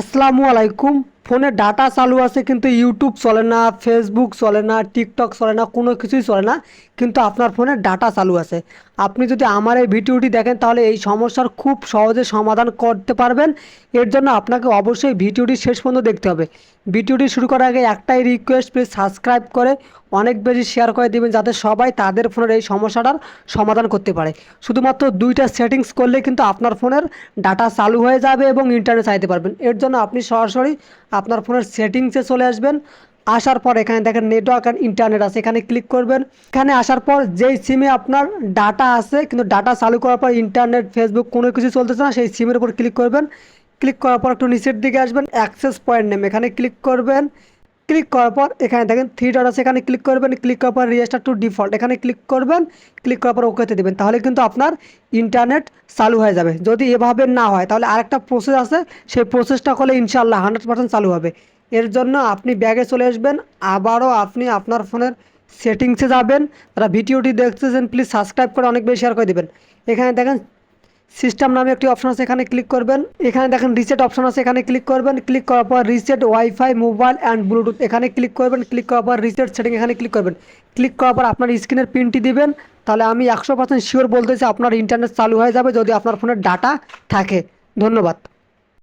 আসসালামু আলাইকুম। ফোনে ডাটা চালু আছে, কিন্তু ইউটিউব চলে না, ফেসবুক চলে না, টিকটক চলে না, কোনো কিছুই চলে না, কিন্তু আপনার ফোনে ডাটা চালু আছে। আপনি যদি আমার এই ভিডিওটি দেখেন, তাহলে এই সমস্যার খুব সহজে সমাধান করতে পারবেন। এর জন্য আপনাকে অবশ্যই ভিডিওটি শেষ পর্যন্ত দেখতে হবে। ভিডিওটি শুরু করার আগে একটাই রিকোয়েস্ট প্লিজ সাবস্ক্রাইব করে অনেক বেশি শেয়ার করে দিবেন, যাতে সবাই তাদের ফোনের এই সমস্যাটার সমাধান করতে পারে। শুধুমাত্র দুইটা সেটিংস করলে কিন্তু আপনার ফোনের ডাটা চালু হয়ে যাবে এবং ইন্টারনেট চাইতে পারবেন। এর জন্য আপনি সরাসরি আপনার ফোনের সেটিংসে চলে আসবেন। আসার পর এখানে দেখেন নেটওয়ার্ক আর ইন্টারনেট আছে, এখানে ক্লিক করবেন। এখানে আসার পর যেই সিমে আপনার ডাটা আছে, কিন্তু ডাটা চালু করার পর ইন্টারনেট ফেসবুক কোনো কিছু চলতেছে না, সেই সিমের উপর ক্লিক করবেন। ক্লিক করার পর একটু নিচের দিকে আসবেন অ্যাক্সেস পয়েন্ট নেম এখানে ক্লিক করবেন। ক্লিক করার পর এখানে দেখেন থ্রি ডট আছে, এখানে ক্লিক করবেন ক্লিক করার পর রেজিস্টার টু ডিফল্ট এখানে ক্লিক করবেন ক্লিক করার পর ওকেতে দেবেন, তাহলে কিন্তু আপনার ইন্টারনেট চালু হয়ে যাবে। যদি এভাবে না হয়, তাহলে আরেকটা প্রসেস আছে, সেই প্রসেসটা করলে ইনশাল্লাহ হান্ড্রেড পার্সেন্ট চালু হবে। এর জন্য আপনি ব্যাগে চলে আসবেন, আবারও আপনি আপনার ফোনের সেটিংসে যাবেন, তারা ভিডিওটি দেখতেছেন প্লিজ সাবস্ক্রাইব করে অনেক বেশি শেয়ার করে দেবেন। এখানে দেখেন সিস্টেম নামে একটি অপশন আছে, এখানে ক্লিক করবেন। এখানে দেখেন রিসেট অপশন আছে, এখানে ক্লিক করবেন। ক্লিক করার পর reset wifi mobile and bluetooth এখানে ক্লিক করবেন। ক্লিক করার পর রিসেট সেটিং এখানে ক্লিক করবেন। ক্লিক করার পর আপনার স্ক্রিনের পিনটি দিবেন। তাহলে আমি একশো পার্সেন্ট শিওর বলতেছি আপনার ইন্টারনেট চালু হয়ে যাবে যদি আপনার ফোনের ডাটা থাকে। ধন্যবাদ।